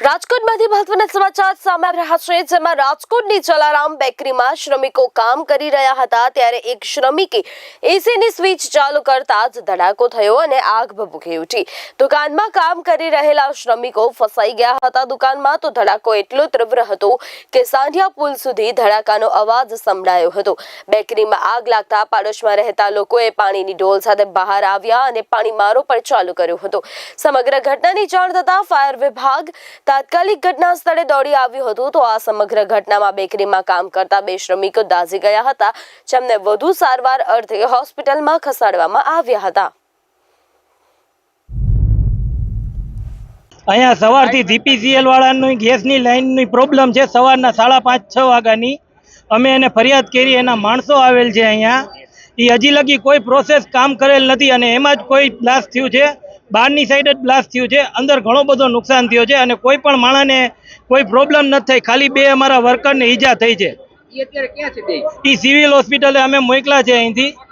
રાજકોટમાંથી મહત્વના સમાચાર સામે રહ્યા છે, જેમાં રાજકોટની જલારામ બેકરીમાં શ્રમિકો કામ કરી રહ્યા હતા, ત્યારે એક શ્રમિકે એસીની સ્વિચ ચાલુ કરતા જ ધડાકો થયો અને આગ ભભૂકી ઉઠી. દુકાનમાં કામ કરી રહેલા શ્રમિકો ફસાઈ ગયા હતા. દુકાનમાં તો ધડાકો એટલો તીવ્ર હતો કે સાંઢિયા પુલ સુધી ધડાકાનો અવાજ સંભળાયો હતો. બેકરીમાં આગ લાગતા પાડોશમાં રહેતા લોકોએ પાણીની ડોલ સાથે બહાર આવ્યા અને પાણી મારો પણ ચાલુ કર્યો હતો. સમગ્ર ઘટનાની જાણ થતા ફાયર વિભાગ તાત્કાલિક ઘટના સ્થળે દોડી આવ્યું હતું તો આ સમગ્ર ઘટનામાં બેકરીમાં કામ કરતા બે શ્રમિકો દાઝી ગયા હતા, જેમને વધુ સારવાર અર્થે હોસ્પિટલમાં ખસેડવામાં આવ્યા હતા. અહીંયા સવારથી જીપીસીએલ વાળાની ગેસની લાઇનની પ્રોબ્લેમ છે. સવારના સાડા પાંચ, છ વાગ્યાની અમે એને ફરિયાદ કરી, એના માણસો આવેલ છે અહીંયા. એ હજી લગી કોઈ પ્રોસેસ કામ કરેલ નથી અને એમાં જ કોઈ બ્લાસ્ટ થયું છે. બહારની સાઈડ જ બ્લાસ્ટ થયું છે. અંદર ઘણો બધો નુકસાન થયો છે અને કોઈ પણ માણસને કોઈ પ્રોબ્લેમ નથી થઈ. ખાલી બે અમારા વર્કરને ઈજા થઈ છે. એ સિવિલ હોસ્પિટલે અમે મોકલા છે અહીંથી.